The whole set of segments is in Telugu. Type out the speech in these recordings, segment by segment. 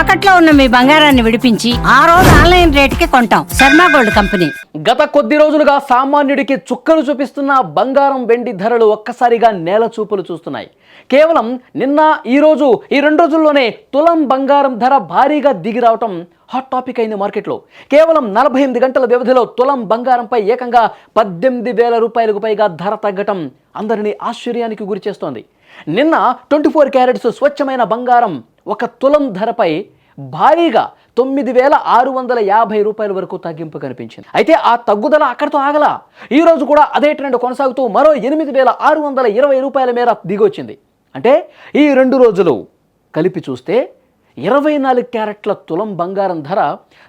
తాకట్లో ఉన్న మీ బంగారాన్ని విడిపించి ఆ రోజు ఆన్లైన్ రేటుకి కొంటాం. Sharma gold company. గత కొద్ది రోజులుగా సామాన్యుడికి చుక్కలు చూపిస్తున్న బంగారం వెండి ధరలు ఒక్కసారిగా నేల చూపులు చూస్తున్నాయి. కేవలం నిన్న ఈ రోజు ఈ రెండు రోజుల్లోనే తులం బంగారం ధర భారీగా దిగి రావటం హాట్ టాపిక్ అయింది మార్కెట్లో. కేవలం నలభై ఎనిమిది గంటల వ్యవధిలో తులం బంగారంపై ఏకంగా పద్దెనిమిది వేల రూపాయలకు పైగా ధర తగ్గటం అందరినీ ఆశ్చర్యానికి గురి చేస్తోంది. నిన్న ట్వంటీ ఫోర్ క్యారెట్స్ స్వచ్ఛమైన బంగారం ఒక తులం ధరపై భారీగా తొమ్మిది వేల ఆరు వందల యాభై రూపాయల వరకు తగ్గింపు కనిపించింది. అయితే ఆ తగ్గుదల అక్కడితో ఆగలా. ఈ రోజు కూడా అదే ట్రెండ్ కొనసాగుతూ మరో ఎనిమిది వేల ఆరు వందల ఇరవై రూపాయల మేర దిగొచ్చింది. అంటే ఈ రెండు రోజులు కలిపి చూస్తే ఇరవై నాలుగు క్యారెట్ల తులం బంగారం ధర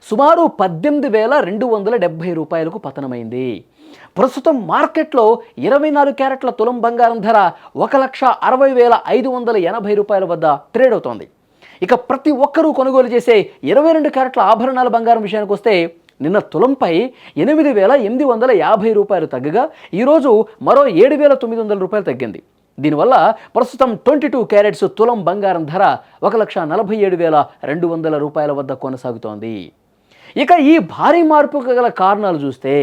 సుమారు పద్దెనిమిది వేల రెండు వందల డెబ్బై రూపాయలకు పతనమైంది. ప్రస్తుతం మార్కెట్లో ఇరవై నాలుగు క్యారెట్ల తులం బంగారం ధర ఒక లక్ష అరవై వేల ఐదు వందల ఎనభై రూపాయల వద్ద ట్రేడ్ అవుతోంది. ఇక ప్రతి ఒక్కరూ కొనుగోలు చేసే ఇరవై రెండు క్యారెట్ల ఆభరణాల బంగారం విషయానికి వస్తే నిన్న తులంపై ఎనిమిది వేల ఎనిమిది వందల యాభై రూపాయలు తగ్గగా ఈరోజు మరో ఏడు వేల తొమ్మిది వందల రూపాయలు తగ్గింది. దీనివల్ల ప్రస్తుతం ట్వంటీ టూ క్యారెట్స్ తులం బంగారం ధర ఒక లక్ష నలభై ఏడు వేల రెండు వందల రూపాయల వద్ద కొనసాగుతోంది. ఇక ఈ భారీ మార్పుకు గల కారణాలు చూస్తే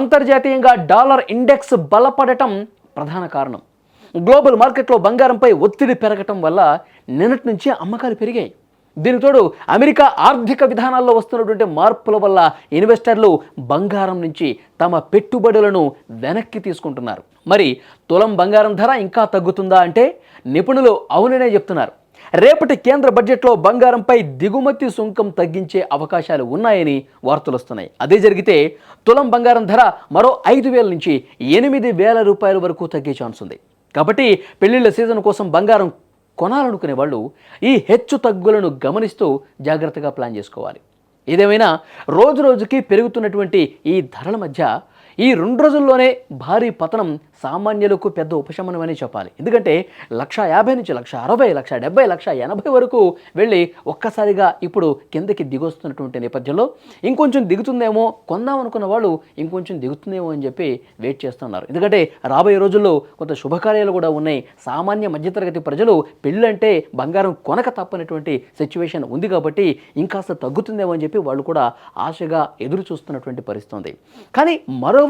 అంతర్జాతీయంగా డాలర్ ఇండెక్స్ బలపడటం ప్రధాన కారణం. గ్లోబల్ మార్కెట్లో బంగారంపై ఒత్తిడి పెరగటం వల్ల నిన్నటి నుంచి అమ్మకాలు పెరిగాయి. దీనికి తోడు అమెరికా ఆర్థిక విధానాల్లో వస్తున్నటువంటి మార్పుల వల్ల ఇన్వెస్టర్లు బంగారం నుంచి తమ పెట్టుబడులను వెనక్కి తీసుకుంటున్నారు. మరి తులం బంగారం ధర ఇంకా తగ్గుతుందా అంటే నిపుణులు అవుననే చెప్తున్నారు. రేపటి కేంద్ర బడ్జెట్లో బంగారంపై దిగుమతి సుంకం తగ్గించే అవకాశాలు ఉన్నాయని వార్తలు వస్తున్నాయి. అదే జరిగితే తులం బంగారం ధర మరో ఐదు వేల నుంచి ఎనిమిది వేల రూపాయల వరకు తగ్గే ఛాన్స్ ఉంది. కాబట్టి పెళ్ళిళ్ళ సీజన్ కోసం బంగారం కొనాలనుకునే వాళ్ళు ఈ హెచ్చు తగ్గులను గమనిస్తూ జాగ్రత్తగా ప్లాన్ చేసుకోవాలి. ఏదేమైనా రోజు రోజుకి పెరుగుతున్నటువంటి ఈ ధరల మధ్య ఈ రెండు రోజుల్లోనే భారీ పతనం సామాన్యులకు పెద్ద ఉపశమనం అని చెప్పాలి. ఎందుకంటే లక్ష యాభై నుంచి లక్ష అరవై లక్ష డెబ్బై లక్ష ఎనభై వరకు వెళ్ళి ఒక్కసారిగా ఇప్పుడు కిందకి దిగొస్తున్నటువంటి నేపథ్యంలో ఇంకొంచెం దిగుతుందేమో కొందాం అనుకున్న వాళ్ళు ఇంకొంచెం దిగుతుందేమో అని చెప్పి వెయిట్ చేస్తున్నారు. ఎందుకంటే రాబోయే రోజుల్లో కొంత శుభకార్యాలు కూడా ఉన్నాయి. సామాన్య మధ్యతరగతి ప్రజలు పెళ్ళంటే బంగారం కొనక తప్పనటువంటి సిచ్యువేషన్ ఉంది కాబట్టి ఇంకాస్త తగ్గుతుందేమో అని చెప్పి వాళ్ళు కూడా ఆశగా ఎదురు చూస్తున్నటువంటి పరిస్థితి ఉంది. కానీ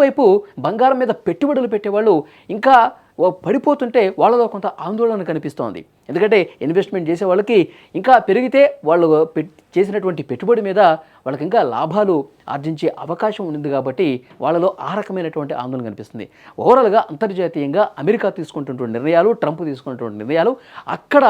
మరోవైపు బంగారం మీద పెట్టుబడులు పెట్టేవాళ్ళు ఇంకా పడిపోతుంటే వాళ్ళలో కొంత ఆందోళన కనిపిస్తోంది. ఎందుకంటే ఇన్వెస్ట్మెంట్ చేసే వాళ్ళకి ఇంకా పెరిగితే వాళ్ళు చేసినటువంటి పెట్టుబడి మీద వాళ్ళకి ఇంకా లాభాలు ఆర్జించే అవకాశం ఉంది కాబట్టి వాళ్ళలో ఆ రకమైనటువంటి ఆందోళన కనిపిస్తుంది. ఓవరాల్గా అంతర్జాతీయంగా అమెరికా తీసుకుంటున్నటువంటి నిర్ణయాలు ట్రంప్ తీసుకున్నటువంటి నిర్ణయాలు అక్కడ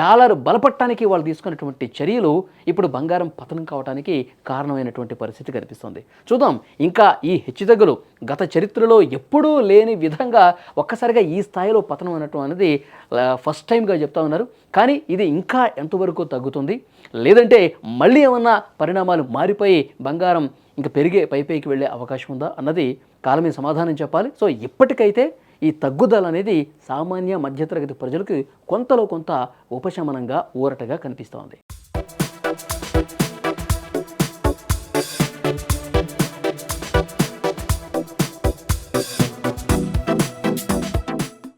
డాలర్ బలపడటానికి వాళ్ళు తీసుకున్నటువంటి చర్యలు ఇప్పుడు బంగారం పతనం కావడానికి కారణమైనటువంటి పరిస్థితి కనిపిస్తుంది. చూద్దాం ఇంకా ఈ హెచ్చుతగ్గులు గత చరిత్రలో ఎప్పుడూ లేని విధంగా ఒక్కసారిగా ఈ స్థాయిలో పతనం అనటం అనేది ఫస్ట్ టైంగా చెప్తా ఉన్నారు. కానీ ఇది ఇంకా ఎంతవరకు తగ్గుతుంది? లేదంటే మళ్ళీ ఏమన్నా పరిణామాలు మారిపోయి బంగారం ఇంకా పెరిగే పైపైకి వెళ్ళే అవకాశం ఉందా అన్నది కాలమే సమాధానం చెప్పాలి. సో ఇప్పటికైతే ఈ తగ్గుదల అనేది సామాన్య మధ్యతరగతి ప్రజలకు కొంతలో కొంత ఉపశమనంగా ఊరటగా కనిపిస్తోంది.